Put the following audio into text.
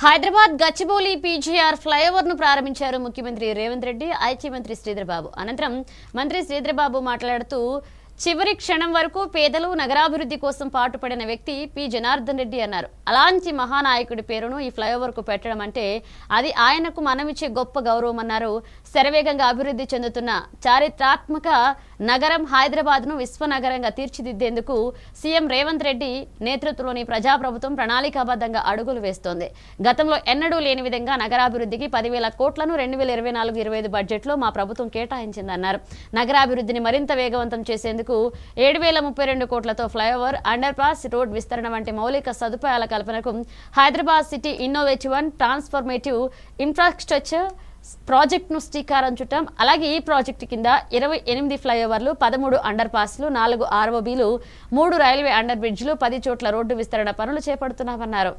Hyderabad Gachibowli PGR ఫ్లైఓవర్ను ప్రారంభించారు ముఖ్యమంత్రి Revanth Reddy IT మంత్రి శ్రీధర్బాబు. అనంతరం మంత్రి శ్రీధర్బాబు మాట్లాడుతూ చివరి క్షణం వరకు పేదలు నగరాభివృద్ధి కోసం పాటుపడిన వ్యక్తి పి. జనార్దన్ రెడ్డి అన్నారు. అలాంటి మహానాయకుడి పేరును ఈ ఫ్లైఓవర్కు పెట్టడం అంటే అది ఆయనకు మనమిచ్చే గొప్ప గౌరవం అన్నారు. శరవేగంగా అభివృద్ధి చెందుతున్న చారిత్రాత్మక నగరం హైదరాబాద్ను విశ్వనగరంగా తీర్చిదిద్దేందుకు సీఎం రేవంత్ రెడ్డి నేతృత్వంలోని ప్రజాప్రభుత్వం ప్రణాళికాబద్ధంగా అడుగులు వేస్తోంది. గతంలో ఎన్నడూ లేని విధంగా నగరాభివృద్ధికి పదివేల కోట్లను రెండు వేల ఇరవై నాలుగు ఇరవై ఐదు బడ్జెట్లో మా ప్రభుత్వం కేటాయించిందన్నారు. నగరాభివృద్ధిని మరింత వేగవంతం చేసేందుకు ఏడు వేల ముప్పై రెండు కోట్లతో ఫ్లైఓవర్ అండర్ పాస్ రోడ్ విస్తరణ వంటి మౌలిక సదుపాయాల కల్పనకు Hyderabad city innovative and transformative infrastructure ప్రాజెక్టును శ్రీకారం చుట్టాం. అలాగే ఈ ప్రాజెక్టు కింద ఇరవై ఎనిమిది ఫ్లైఓవర్లు పదమూడు అండర్ పాస్లు నాలుగు ఆర్ఓబీలు మూడు రైల్వే అండర్ బ్రిడ్జ్లు పది చోట్ల రోడ్డు విస్తరణ పనులు చేపడుతున్నామన్నారు.